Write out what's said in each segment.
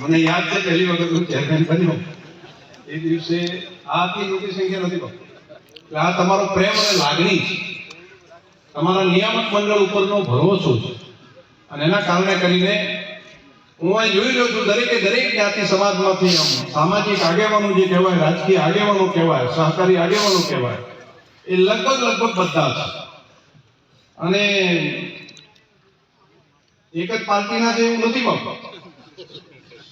મને યાદ છે પહેલી વખત હું ચેરમેન બન્યો. એ દિવસે આ આટલી મોટી સંખ્યા નથી. એટલે આ તમારો પ્રેમ અને લાગણી તમારા નિયામક મંડળ ઉપરનો ભરોસો છે. અને એના કારણે કરીને હું અહીં જોઈ રહ્યો છું, દરેકે દરેક જ્ઞાતિ સમાજમાંથી આમ સામાજિક આગેવાનો જે કહેવાય, રાજકીય આગેવાનો કહેવાય, સહકારી આગેવાનો કહેવાય, એ લગભગ લગભગ બધા છે. અને એક જ પાર્ટીના છે એવું નથી બાપા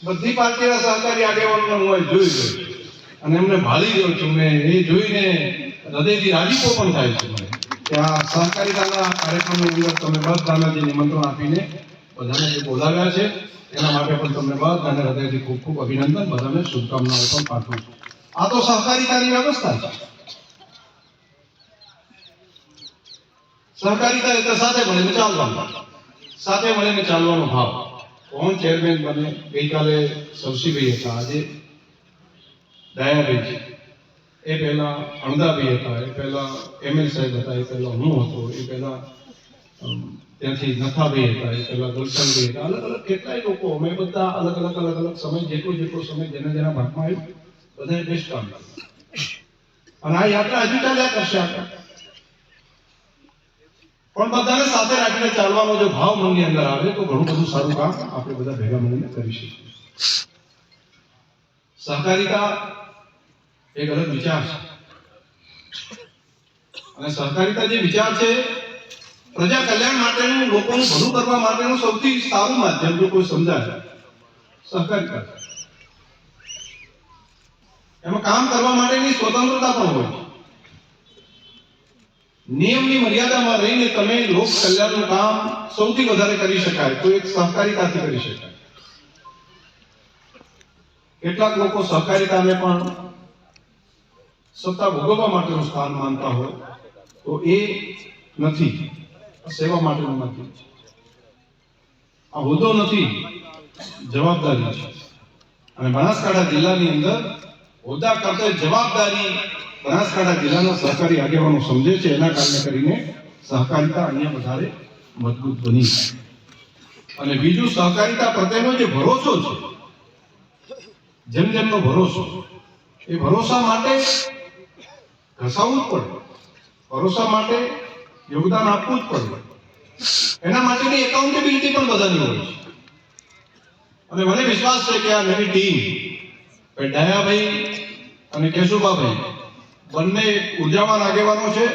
બધી પાર્ટીના સહકારી આગેવાનો હું જોઈ ગયો. અને એમને ભાળી ગયો છું ને એ જોઈને હૃદયથી રાજીપો પણ થાય છે મને. કે આ સહકારીતાના કાર્યક્રમની અંદર તમે બધાને જે નિમંત્રણ આપીને બધાને જે બોલાવ્યા છે, એના માટે પણ તમને બધાને હૃદયથી ખૂબ ખૂબ અભિનંદન, બધાને શુભકામનાઓ પણ પાઠવું છું. આ તો સહકારિતાની વ્યવસ્થા છે. સહકારિતા એટલે સાથે મળીને ચાલવાનું. સાથે મળીને ચાલવાનો ભાવ. કોણ ચેરમેન બને? ગઈકાલે સવસીભાઈ હતા આજે દયાભાઈ એ પહેલા અણદાભાઈ હતા. એ પહેલા એમએલ સાહેબ હતા. એ પહેલા હું હતો. એ પહેલા ત્યાંથી નથાભાઈ હતા. એ પહેલા ગુલશનભાઈ હતા. અલગ અલગ કેટલાય લોકો. અમે બધા અલગ અલગ અલગ અલગ સમય, જેટલો જેટલો સમય જેના જેના ભાગમાં આવ્યું, બધાએ બેસ્ટ કામ અને આ યાત્રા હજુ ચાલ્યા કરશે આગળ. પણ બધાને સાથે રાખીને ચાલવાનો જો ભાવ મનની અંદર આવે તો ઘણું બધું સારું કામ આપણે બધા ભેગા મળીને કરી શકીએ. સહકારિતા એક અલગ વિચાર છે. અને સહકારિતા જે વિચાર છે, પ્રજા કલ્યાણ માટેનું લોકોનું ભલું કરવા માટેનું સૌથી સારું માધ્યમ જો કોઈ સમજાય, સહકારિતા એમાં કામ કરવા માટેની સ્વતંત્રતા પણ હોય છે. નિયમની મર્યાદામાં રહીને તમે લોક કલ્યાણનું કામ સૌથી વધારે કરી શકાય તો એક સહકારિતાથી કરી શકાય. કેટલાક લોકો સહકારિતાને પણ સત્તા ભોગવવા માટેનું સ્થાન માનતા હોય તો એ નથી સેવા માટેનું નથી. આ હોદ્દો નથી, જવાબદારી છે. અને બનાસકાંઠા જિલ્લાની અંદર હોદ્દા કરતા જવાબદારી બનાસકાંઠા જિલ્લાના સહકારી આગેવાનો સમજે છે, એના કારણે કરીને સહકારિતા અહીંયા વધારે મજબૂત બની અને બીજું, સહકારિતા પ્રત્યેનો જે ભરોસો છે, જેમ જેમનો ભરોસો, એ ભરોસા માટે ઘસાવવું જ પડે. ભરોસા માટે યોગદાન આપવું જ પડે. એના માટેની એકાઉન્ટેબિલિટી પણ બધાની હોય છે. અને મને વિશ્વાસ છે કે આ નવી ટીમ ડાયાભાઈ અને કેશુભાભાઈ બંને ઉર્જાવાન આગેવાનો છે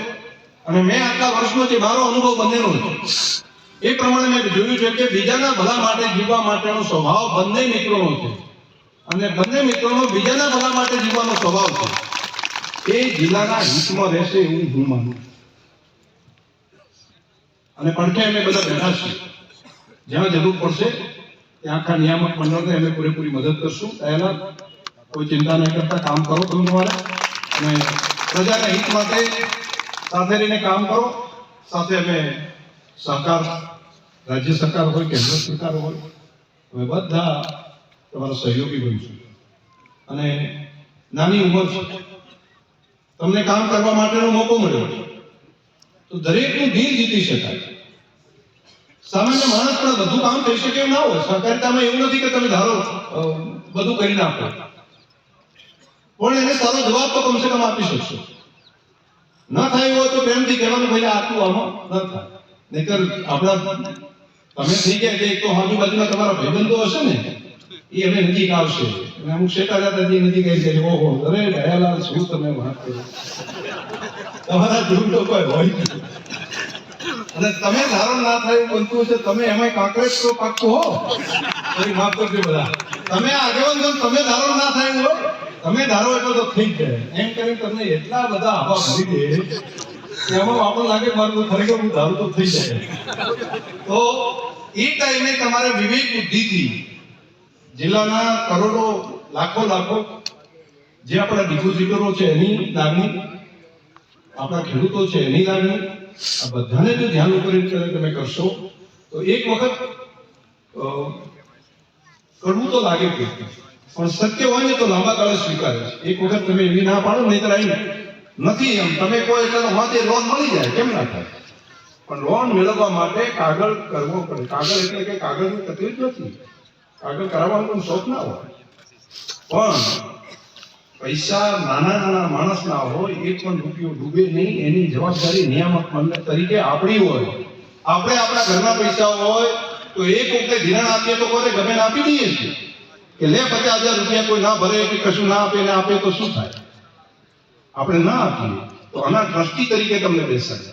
અને મેં આટલા વર્ષનો જે મારો અનુભવ બંનેનો છે એ પ્રમાણે મેં જોયું છે કે બીજાના ભલા માટે, જીવવા માટેનો સ્વભાવ બંને મિત્રોનો છે. અને બંને મિત્રોનો બીજાના ભલા માટે જીવવાનો સ્વભાવ છે. એ જિલ્લાના હિતમાં રહેશે એવું હું માનું અને પડખે અમે બધા બેઠા છીએ. જ્યાં જરૂર પડશે, ત્યાં આખા નિયામક મંડળને અમે પૂરેપૂરી મદદ કરશું. પહેલા કોઈ ચિંતા નહીં કરતા, કામ કરો તમે તમારે. અને પ્રજાના હિત માટે સાથે રહીને કામ કરો. સાથે અમે સરકાર, રાજ્ય સરકાર હોય, કેન્દ્ર સરકાર હોય, અમે બધા તમારા સહયોગી બનશું. અને નાની ઉંમર છે. તમને કામ કરવા માટેનો મોકો મળ્યો તો દરેકનું દિલ જીતી શકાય. સામાન્ય માણસ પણ બધું કામ થઈ શકે એવું ના હોય. સહકારિતામાં એવું નથી કે તમે ધારો બધું કરી નાખો. પણ એને સારો જવાબ તો કમસે કમ આપી શકશો. ન થાય હોય તો પ્રેમથી કહેવાનું ભાઈ આટલું આમાં ન થાય. નહીતર આપણા તમે થઈ ગયા કે એક તો આજુબાજુના તમારા ભાઈબંધો હશે ને, એ અમે નજીક આવશે. અને અમુક શેઠા જે નજીક આવી જાય ઓહો, અરે દયાલાલ, શું તમે વાત કરી? તમારા જેવું તો કોઈ હોય. અને તમે ધારણ ના થાય બનતું હશે, તમે એમાં કાંકરેજ તો પાક્કો હો. માફ કરજો બધા. તમે આગેવાન છો તમે ધારણ ના થાય તમે ધારો એટલો તો થઈ જાય એમ કરીને તમને એટલા બધા હવા ભરી દે એમાં આપણને લાગે મારું તો ખરેખર હું ધારું તો થઈ જાય. તો એ ટાઈમે તમારે વિવેક બુદ્ધિથી જિલ્લાના કરોડો, લાખો લાખો જે આપણા ડિપોઝિટરો છે એની લાગણી, આપણા ખેડૂતો છે એની લાગણી, આ બધાને જો ધ્યાન ઉપર તમે કરશો, તો એક વખત કરવું તો લાગે કે પણ શક્ય હોય ને તો લાંબા ગાળે સ્વીકારે છે. એક વખત તમે એવી ના પાડો નહીં આવીને નથી એમ. તમે કોઈ એટલે વાંચે લોન મળી જાય, કેમ ના થાય? પણ લોન મેળવવા માટે કાગળ કરવો પડે. કાગળ એટલે કે કાગળની તકલીફ નથી. કાગળ કરાવવાનો પણ શોખ ના હોય. પણ પૈસા નાના નાના માણસના હોય એક પણ રૂપિયો ડૂબે નહીં. એની જવાબદારી નિયામક મંડળ તરીકે આપણી હોય. આપણે આપણા ઘરના પૈસા હોય, તો એક વખતે ધિરાણ આપીએ તો કોઈ ગમે આપી દઈએ છીએ. કે લે પચાસ હજાર રૂપિયા કોઈ ના ભરે કે કશું ના આપે ને આપે તો શું થાય? આપણે ના આપીએ તો આના ટ્રસ્ટી તરીકે તમને બેસાડે.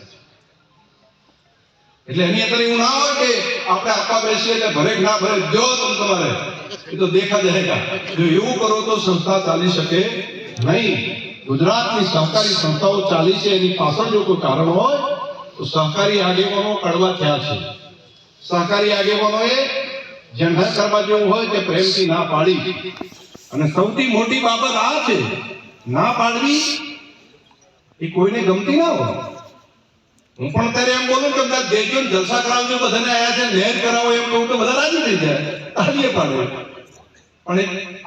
એટલે એની અંદર એવું ના હોય કે આપણે આપવા બેસીએ એટલે ભરે ના ભરે જો તમે તમારે. એ તો દેખા જાયગા જો એવું કરો તો સંસ્થા ચાલી શકે નહીં. ગુજરાતની સહકારી સંસ્થાઓ ચાલી છે, એની પાછળ જો કોઈ કારણ હોય, તો સહકારી આગેવાનો કડવા થયા છે. સહકારી આગેવાનોએ જાહેર કરવા જેવું હોય તે પ્રેમથી ના પાડી. અને સૌથી મોટી બાબત આ છે, ના પાડવી એ કોઈને ગમતી ના હોય. હું પણ ત્યારે એમ બોલું કે બધા દેજો જલસા કરાવજો, બધાને આયા છે લહેર કરાવો એમ કહું તો બધા રાજી થઈ જાય તાલીએ પાડે. પણ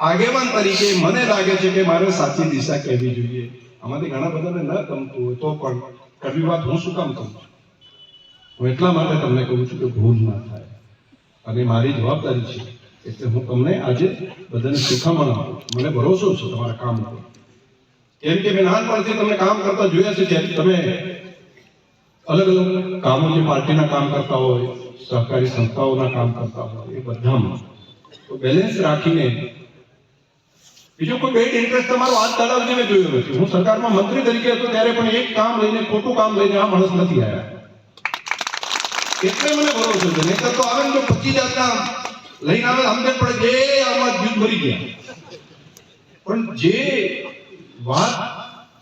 આગેવાન તરીકે મને લાગે છે કે મારે સાચી દિશા કહેવી જોઈએ. આમાંથી ઘણા બધાને ન ગમતું હોય તો પણ કરવી વાત હું શું કામ કહું છું? હું એટલા માટે તમને કહું છું કે ભૂલ ના થાય. અને મારી જવાબદારી છે. એટલે હું તમને આજે બધાને શીખામણ મને ભરોસો છે તમારા કામ ઉપર. કેમ કે મેં નાનપણથી તમને કામ કરતા જોયા છે જ્યારે તમે અલગ અલગ કામો જે પાર્ટીના કામ કરતા હોય, સહકારી સંસ્થાઓના કામ કરતા હોય, એ બધામાં. તો બેલેન્સ રાખીને બીજો કોઈ બેડ ઇન્ટરેસ્ટ તમારો હાથ ચડાવજે મેં જોયો નથી. હું સરકારમાં મંત્રી તરીકે હતો ત્યારે પણ એક કામ લઈને ખોટું કામ લઈને આ માણસ નથી આવ્યા. એટલે મને ભરોસો છે નહીતર તો આવે ને તો પચીસ જાતના લઈને આવે અમને પણ જે આમાં જૂથ ભરી ગયા. પણ જે વાત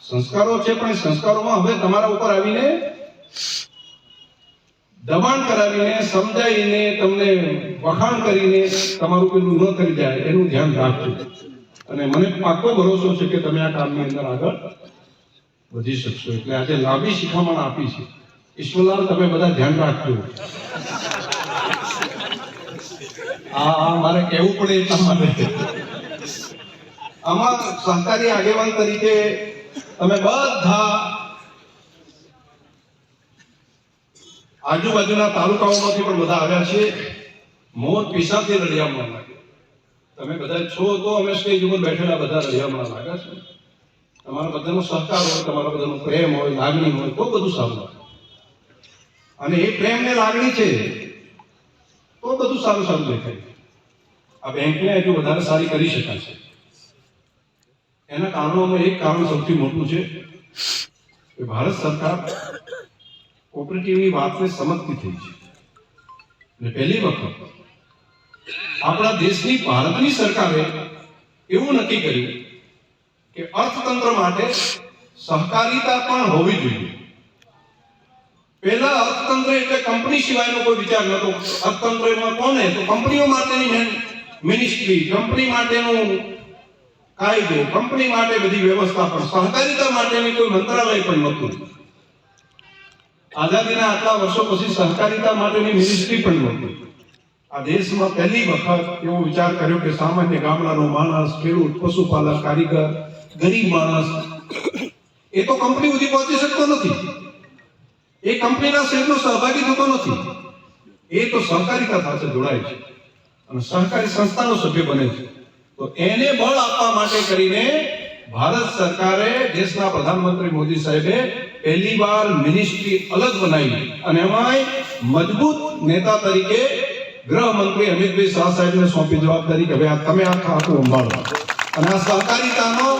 સંસ્કારો છે, પણ સંસ્કારોમાં હવે તમારા ઉપર આવીને દબાણ કરાવીને, સમજાવીને, તમને વખાણ કરીને તમારું પેલું ન કરી જાય, એનું ધ્યાન રાખજો. અને મને પાકો ભરોસો છે કે તમે આ કામની અંદર આગળ વધી શકશો. એટલે આજે લાંબી શિખામણ આપી છે. ઈશ્વરલાલ, તમે બધા ધ્યાન રાખજો. હા હા, મારે કહેવું પડે એટલા માટે આમાં સહકારી આગેવાન તરીકે તમે બધા આજુબાજુના તાલુકાઓમાંથી પણ બધા આવ્યા છે. મોર પીસાથી રળિયામણ લાગે. તમે બધા છો તો અમે સ્ટેજ ઉપર બેઠેલા બધા રળિયામણ લાગ્યા છે. તમારા બધાનો સહકાર હોય, તમારા બધાનો પ્રેમ હોય લાગણી હોય, તો બધું સારું લાગે. અને એ પ્રેમ ને લાગણી છે, તો બધું સારું સારું દેખાય. આ બેંકને હજુ વધારે સારી કરી શકાશે. એના કારણોમાં એક કારણ સૌથી મોટું છે કે ભારત સરકાર કોઓપરેટિવની વાતને સમજતી થઈ છે. ને પહેલી વખત આપણા દેશની ભારતની સરકારે એવું નક્કી કર્યું કે અર્થતંત્ર માટે સહકારિતા પણ હોવી જોઈએ. પહેલા અર્થતંત્ર એટલે કંપની સિવાયનો કોઈ વિચાર નહોતો. અર્થતંત્રમાં કોને તો કંપનીઓ માટેની મિનિસ્ટ્રી કંપની માટેનું કાયદો, કંપની માટે બધી વ્યવસ્થા પણ, સહકારિતા માટેની કોઈ મંત્રાલય પણ નહોતું. આઝાદીના આટલા વર્ષો પછી સહકારિતા માટેની મિનિસ્ટ્રી પણ નહોતી. આ દેશમાં પહેલી વખત એવો વિચાર કર્યો કે સામાન્ય ગામડાનો માણસ, ખેડૂત, પશુપાલક, કારીગર, ગરીબ માણસ, એ તો કંપની સુધી પહોંચી શકતો નથી. એ કંપનીના શેરનો સહભાગી થતો નથી. એ તો સહકારિતા સાથે જોડાય છે અને સહકારી સંસ્થાનો સભ્ય બને છે. તો એને બળ આપવા માટે કરીને ભારત સરકારે દેશના પ્રધાનમંત્રી મોદી સાહેબે પહેલી વાર મિનિસ્ટ્રી અલગ બનાવી અને એમાંય મજબૂત નેતા તરીકે ગૃહમંત્રી અમિતભાઈ શાહ સાહેબને સોંપી જવાબદારી કે ભાઈ આ તમે આખા આખું સંભાળો. અને આ સહકારિતાનો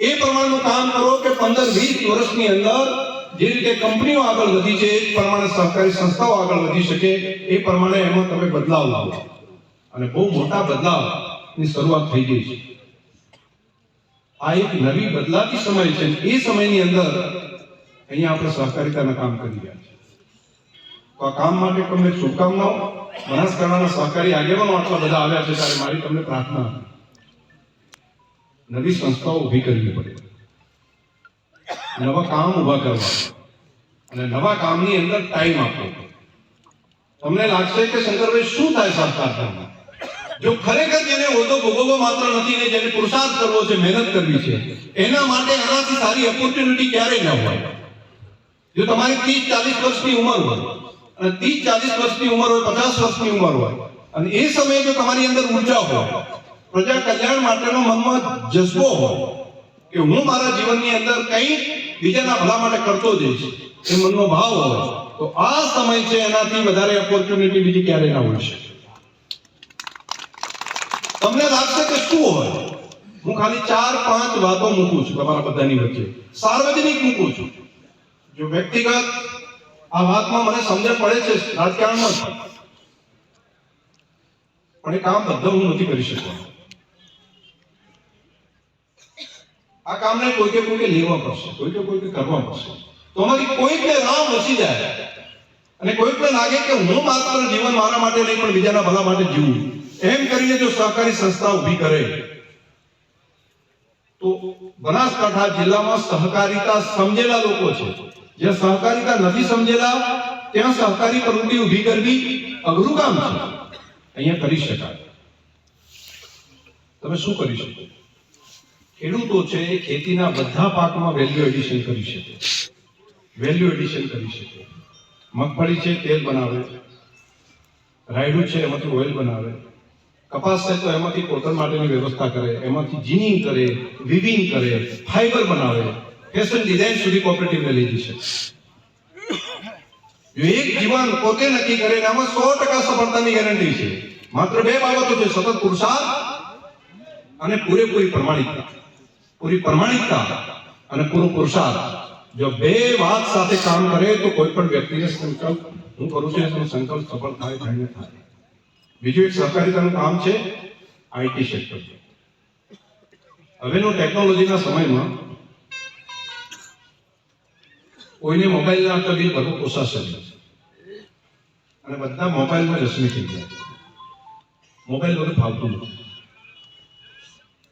એ પ્રમાણનું કામ કરો કે પંદર વીસ વર્ષની અંદર જે રીતે કંપનીઓ આગળ વધી છે, એ પ્રમાણે સહકારી સંસ્થાઓ આગળ વધી શકે, એ પ્રમાણે એમાં તમે બદલાવ લાવો. અને બહુ મોટા બદલાવની શરૂઆત થઈ ગઈ છે. આ એક નવી બદલાતી સમય છે, એ સમયની અંદર અહીંયા આપણે સહકારિતાના કામ કરી રહ્યા છીએ. તો આ કામ માટે તમને શુભકામનાઓ. બનાસકાંઠાના સહકારી આગેવાનો આટલા બધા આવ્યા છે, ત્યારે મારી તમને પ્રાર્થના. નવી સંસ્થાઓ ઊભી કરવી પડે. નવા કામ ઊભા કરવા. અને નવા કામની અંદર ટાઈમ આપવો. તમને લાગશે કે શંકરભાઈ શું થાય સહકારતામાં જો ખરેખર જેને હોતો ભોગવવો માત્ર નથી ને જેને પુરુષાર્થ કરવો છે, મહેનત કરવી છે, એના માટે આનાથી સારી ઓપોર્ચ્યુનિટી ક્યારેય ન હોય. જો તમારી ત્રીસ ચાલીસ વર્ષની ઉંમર હોય, અને ત્રીસ ચાલીસ વર્ષની ઉંમર હોય, પચાસ વર્ષની ઉંમર હોય, અને એ સમયે જો તમારી અંદર ઊર્જા હોય, પ્રજા કલ્યાણ માટેનો મનમાં જજ્બો હોય કે હું મારા જીવનની અંદર કંઈ બીજાના ભલા માટે કરતો જઈશ એ મનનો ભાવ હોય. તો આ સમય છે એનાથી વધારે ઓપોર્ચ્યુનિટી બીજી ક્યારે ના હોય શકે. તમને લાગશે કે શું હોય? હું ખાલી ચાર, પાંચ વાતો મૂકું છું તમારા બધાની વચ્ચે. સાર્વજનિક મૂકું છું. જો વ્યક્તિગત આ વાતમાં મને સમજણ પડે છે રાજકારણમાં, પણ એ કામ બધા હું નથી કરી શકવાનો આ કામને કોઈકે કોઈકે લેવા પડશે, કોઈકે કોઈકે કરવા પડશે. તો અમારી કોઈકને રામ વસી જાય. અને કોઈકને લાગે કે હું માત્ર જીવન મારા માટે નહીં, પણ બીજાના ભલા માટે જીવું. એમ કરીને જો સહકારી સંસ્થા ઊભી કરે, તો બનાસકાંઠા જિલ્લામાં સહકારિતા સમજેલા લોકો છે. જ્યાં સહકારિતા નથી સમજેલા, ત્યાં સહકારી પ્રવૃત્તિ ઊભી કરવી અઘરું કામ છે. અહીંયા કરી શકાય. તમે શું કરી શકો? ખેડૂતો છે એ ખેતીના બધા પાકમાં વેલ્યુ એડિશન કરી શકે. વેલ્યુ એડિશન કરી શકે. મગફળી છે, તેલ બનાવે. રાયડું છે, એમાંથી ઓઇલ બનાવે. કપાસ છે, તો એમાંથી કોટન માટેની વ્યવસ્થા કરે. એમાંથી જીનિંગ કરે વિવિંગ કરે ફાઈબર બનાવે. ફેશન ડિઝાઇન સુધી કોઓપરેટિવને લઈ જશે એક જીવન પોતે નક્કી કરે આમાં સો ટકા સફળતાની ગેરંટી છે. માત્ર બે બાબતો છે, સતત પુરુષાર્થ અને પૂરેપૂરી પ્રમાણિકતા. પૂરી પ્રમાણિકતા અને પૂરો પુરુષાર્થ. જો બે વાત સાથે કામ કરે તો કોઈ પણ વ્યક્તિને સંકલ્પ, હું કરું છું એનો સંકલ્પ સફળ થાય થાય ને થાય. બીજું એક સહકારિતાનું કામ છે આઈટી સેક્ટર. હવેનો ટેકનોલોજીના સમયમાં કોઈને મોબાઈલના તો બિલ ભરવું પોસાશે અને બધા મોબાઈલમાં રસમી થઈ ગયા. મોબાઈલ વગર ફાવતું નથી.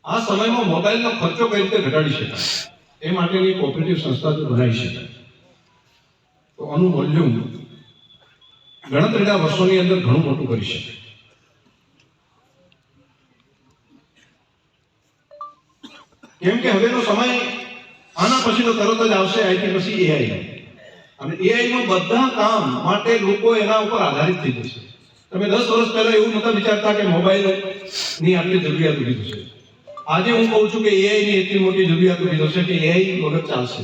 આ સમયમાં મોબાઈલનો ખર્ચો કઈ રીતે ઘટાડી શકાય? એ માટેની કોઓપરેટિવ સંસ્થા જો બનાવી શકાય. તો આનું વોલ્યુમ ગણતરીના વર્ષોની અંદર ઘણું મોટું કરી શકે. કેમ કે હવેનો સમય આના પછીનો તરત જ આવશે આઈટી પછી એઆઈ. અને એઆઈમાં બધા કામ માટે લોકો એના ઉપર આધારિત થઈ જશે. તમે દસ વર્ષ પહેલા એવું નતા વિચારતા કે મોબાઈલની આટલી જરૂરિયાત ઊભી થશે. આજે હું કહું છું કે એઆઈ ની એટલી મોટી જરૂરિયાત ઊભી થશે કે એઆઈ વગર ચાલશે.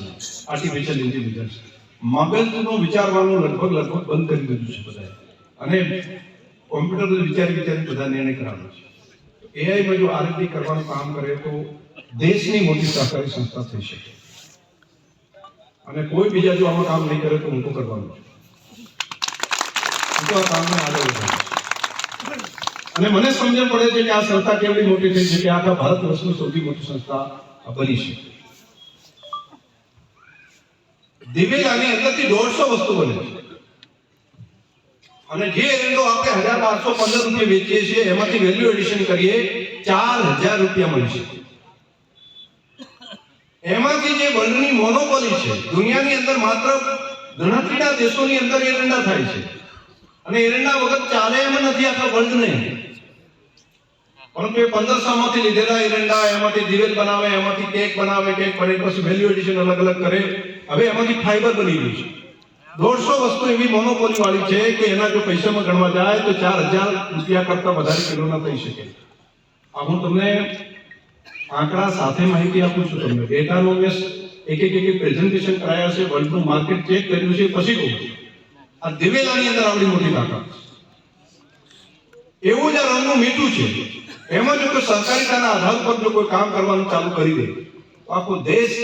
આર્ટિફિશિયલ ઇન્ટેલિજન્સ મગજનું વિચારવાનું લગભગ લગભગ બંધ કરી દીધું છે બધાએ. અને કોમ્પ્યુટર વિચારી વિચારી બધા નિર્ણય કરાવે છે. એઆઈ માં જો આ રીતે કરવાનું કામ કરે તો દેશની મોટી સહકારી સંસ્થા થઈ શકે. અને કોઈ બીજા જો આમાં કામ નહીં કરે તો હું તો કરવાનું છું. હું તો આ કામને આગળ વધારીશ. અને મને સમજણ પડે છે કે આ સંસ્થા કેવડી મોટી થઈ છે કે આખા ભારત વર્ષનું સૌથી મોટી સંસ્થા બની છે. દિવેલાની અંદરથી દોઢસો વસ્તુ બને છે. અને જે એરંડો આપણે હજાર બારસો પંદર રૂપિયા વેચીએ છીએ, એમાંથી વેલ્યુ એડિશન કરીએ, ચાર હજાર રૂપિયા મળી શકે એમાંથી જે વર્લ્ડની મોનોપોલી છે, દુનિયાની અંદર માત્ર ગણતરીના દેશોની અંદર એરંડા થાય છે. અને એરંડા વગર ચાલે એમ નથી આખા નહીં પરંતુ એ પંદરસો માંથી લીધેલા એરંડા એમાંથી દિવેલ બનાવે, એમાંથી કેક બનાવે કેક બને પછી વેલ્યુ એડિશન અલગ અલગ કરે. હવે એમાંથી ફાઈબર બની રહ્યું છે. દોઢસો વસ્તુ એવી મોનોપોલી વાળી છે કે એના જો પૈસામાં ગણવા જાય તો ચાર હજાર રૂપિયા કરતા વધારે કિલોના થઈ શકે. આ હું તમને આંકડા સાથે માહિતી આપું છું તમને. ડેટાનો મેં એક એક એક પ્રેઝન્ટેશન કરાયા છે. વર્લ્ડનું માર્કેટ ચેક કર્યું છે. પછી કહું છું. આ દિવેલાની અંદર આવડી મોટી તાકાત એવું જ આ રંગનું મીઠું છે. એમાં જો કોઈ સહકારિતાના આધાર પર જો કોઈ કામ કરવાનું ચાલુ કરી દે, તો આખો દેશ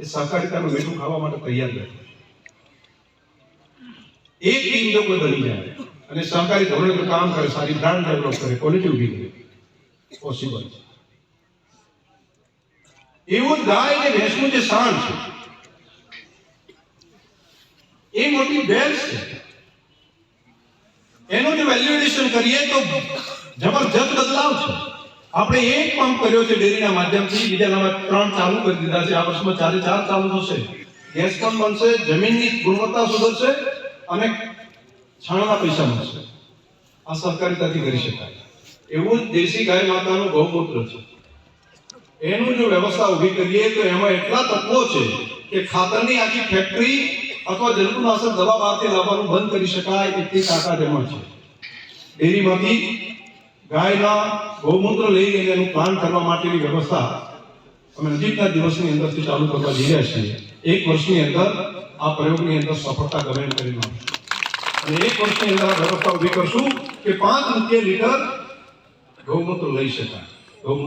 એ સહકારિતાનું મીઠું ખાવા માટે તૈયાર બેઠો એક ટીમ જો કોઈ બની જાય અને સહકારી ધોરણે જો કામ કરે, સારી બ્રાન્ડ ડેવલપ કરે, ક્વોલિટી ઊભી કરે પોસિબલ છે એવું ગાય અને ભેંસનું જે સાણ છે, એ મોટી વેલ્થ છે. એનું જો વેલ્યુએશન કરીએ તો જબરજસ્ત બદલાવ છે. આપણે એક પંપ કર્યો છે ડેરીના માધ્યમથી, બીજા નવા ત્રણ ચાલુ કરી દીધા છે. આ વર્ષમાં ચારે ચાર ચાલુ થશે. ગેસ પણ બનશે, જમીનની ગુણવત્તા સુધરશે અને છાણના પૈસા મળશે. આ સહકારિતાથી કરી શકાય. એવું જ દેશી ગાય માતાનું ગૌમૂત્ર છે. એનું જો વ્યવસ્થા ઊભી કરીએ તો એમાં એટલા તત્વો છે કે ખાતરની આખી ફેક્ટરી અથવા જંતુનાશક દવા બહારથી લાવવાનું બંધ કરી શકાય એટલી તાકાત એમાં છે. ડેરીમાંથી ગાયના ગૌમૂત્ર લઈ જઈને એનું પાન કરવા માટેની વ્યવસ્થા અમે નજીકના દિવસની અંદરથી ચાલુ કરવા જઈ રહ્યા છીએ. એક વર્ષની અંદર આ પ્રયોગની અંદર સફળતા ગમે કરી નાખશું અને એક વર્ષની અંદર વ્યવસ્થા ઊભી કરશું કે પાંચ રૂપિયા લીટર ગૌમૂત્ર લઈ શકાય. ગૌમૂત્ર